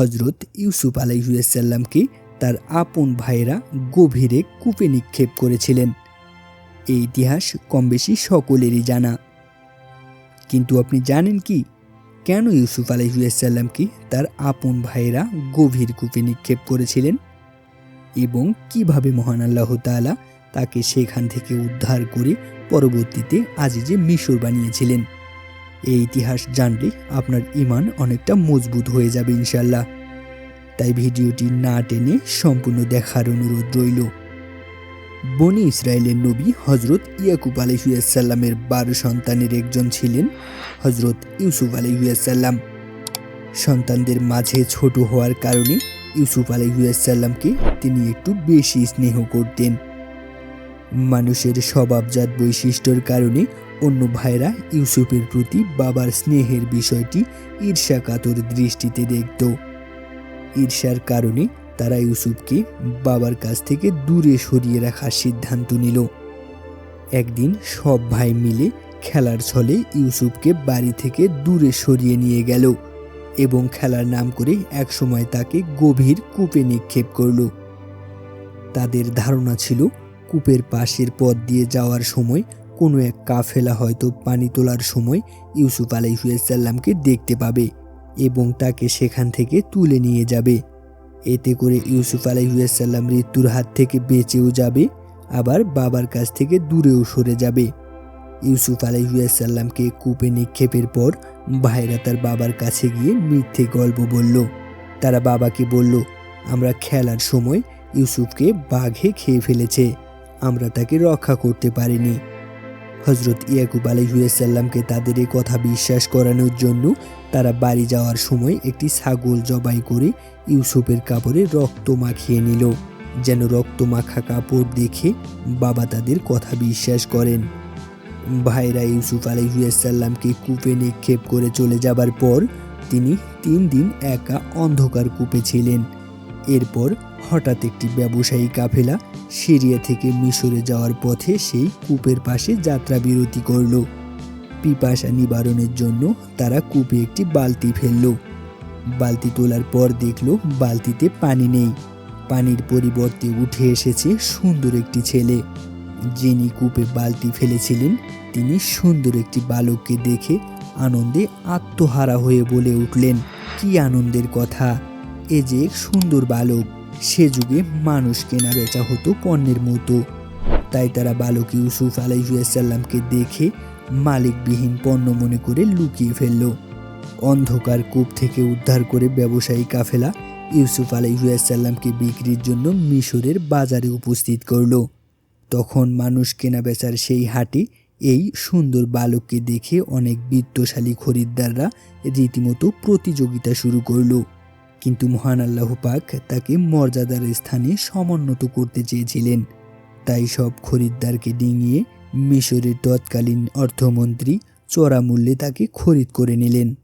হজরত ইউসুফ আলাইসাল্লামকে তার আপন ভাইয়েরা গভীরে কূপে নিক্ষেপ করেছিলেন। এই ইতিহাস কম বেশি সকলেরই জানা। কিন্তু আপনি জানেন কি? কেন ইউসুফ আলাইসাল্লামকে তার আপন ভাইয়েরা গভীর কূপে নিক্ষেপ করেছিলেন? এবং কীভাবে মহান আল্লাহ তাআলা তাকে সেখান থেকে উদ্ধার করে পরবর্তীতে আজিজে মিশর বানিয়েছিলেন? এই ইতিহাস জানলে আপনার ইমান অনেকটা মজবুত হয়ে যাবে ইনশাল্লাহ তাই ভিডিওটি না টেনে সম্পূর্ণ দেখার অনুরোধ রইল। বনি ইসরায়েলের নবী হজরত ইয়াকুব আলহিউসাল্লামের বারো সন্তানের একজন ছিলেন হজরত ইউসুফ আলহিউসাল্লাম সন্তানদের মাঝে ছোট হওয়ার কারণে ইউসুফ আলহিউসাল্লামকে তিনি একটু বেশি স্নেহ করতেন। মানুষের স্বভাবজাত বৈশিষ্ট্যর কারণে অন্য ভাইরা ইউসুফের প্রতি বাবার স্নেহের বিষয়টি ঈর্ষাকাতর দৃষ্টিতে দেখত। ঈর্ষার কারণে তারা ইউসুফকে বাবার কাছ থেকে দূরে সরিয়ে রাখার সিদ্ধান্ত নিল। একদিন সব ভাই মিলে খেলার ছলে ইউসুফকে বাড়ি থেকে দূরে সরিয়ে নিয়ে গেল এবং খেলার নাম করে একসময় তাকে গভীর কূপে নিক্ষেপ করল। তাদের ধারণা ছিল কূপের পাশের পথ দিয়ে যাওয়ার সময় কোনো এক কাফেলা হয়তো পানি তোলার সময় ইউসুফ আলাইসাল্লামকে দেখতে পাবে এবং তাকে সেখান থেকে তুলে নিয়ে যাবে। এতে করে ইউসুফ আলাইসাল্লাম মৃত্যুর হাত থেকে বেঁচেও যাবে, আবার বাবার কাছ থেকে দূরেও সরে যাবে। ইউসুফ আলাইসাল্লামকে কূপে নিক্ষেপের পর ভাইরা তার বাবার কাছে গিয়ে মিথ্যে গল্প বলল। তারা বাবাকে বলল, আমরা খেলার সময় ইউসুফকে বাঘে খেয়ে ফেলেছে, আমরা তাকে রক্ষা করতে পারিনি। হজরত ইয়াকুব আলহিউসাল্লামকে তাদের এই কথা বিশ্বাস করানোর জন্য তারা বাড়ি যাওয়ার সময় একটি ছাগল জবাই করে ইউসুফের কাপড়ে রক্ত মাখিয়ে নিল, যেন রক্ত মাখা কাপড় দেখে বাবা তাদের কথা বিশ্বাস করেন। ভাইরা ইউসুফ আলহিউসাল্লামকে কূপে নিক্ষেপ করে চলে যাবার পর তিনি তিন দিন একা অন্ধকার কূপে ছিলেন। এরপর হঠাৎ একটি ব্যবসায়ী কাফেলা সিরিয়া থেকে মিশরে যাওয়ার পথে সেই কূপের পাশে যাত্রা বিরতি করল। পিপাসা নিবারণের জন্য তারা কূপে একটি বালতি ফেলল। বালতি তোলার পর দেখল বালতিতে পানি নেই। পানির পরিবর্তে উঠে এসেছে সুন্দর একটি ছেলে। যিনি কূপে বালতি ফেলেছিলেন, তিনি সুন্দর একটি বালককে দেখে আনন্দে আত্মহারা হয়ে বলে উঠলেন, কি আনন্দের কথা! এ যে এক সুন্দর বালক। সে যুগে মানুষ কেনা বেচা হতো পণ্যের মতো। তাই তারা বালক ইউসুফ আলাইসাল্লামকে দেখে মালিকবিহীন পণ্য মনে করে লুকিয়ে ফেলল। অন্ধকার কূপ থেকে উদ্ধার করে ব্যবসায়ী কাফেলা ইউসুফ আলাইসাল্লামকে বিক্রির জন্য মিশরের বাজারে উপস্থিত করল। তখন মানুষ কেনা বেচার সেই হাটে এই সুন্দর বালককে দেখে অনেক বিত্তশালী খরিদ্দাররা রীতিমতো প্রতিযোগিতা শুরু করল। কিন্তু মহান আল্লাহ পাক তাকে মর্যাদার স্থানে সমুন্নত করতে চেয়েছিলেন। তাই সব খরিদ্দারকে ডিঙিয়ে মিশরের তৎকালীন অর্থমন্ত্রী চড়া মূল্যে তাকে খরিদ করে নিলেন।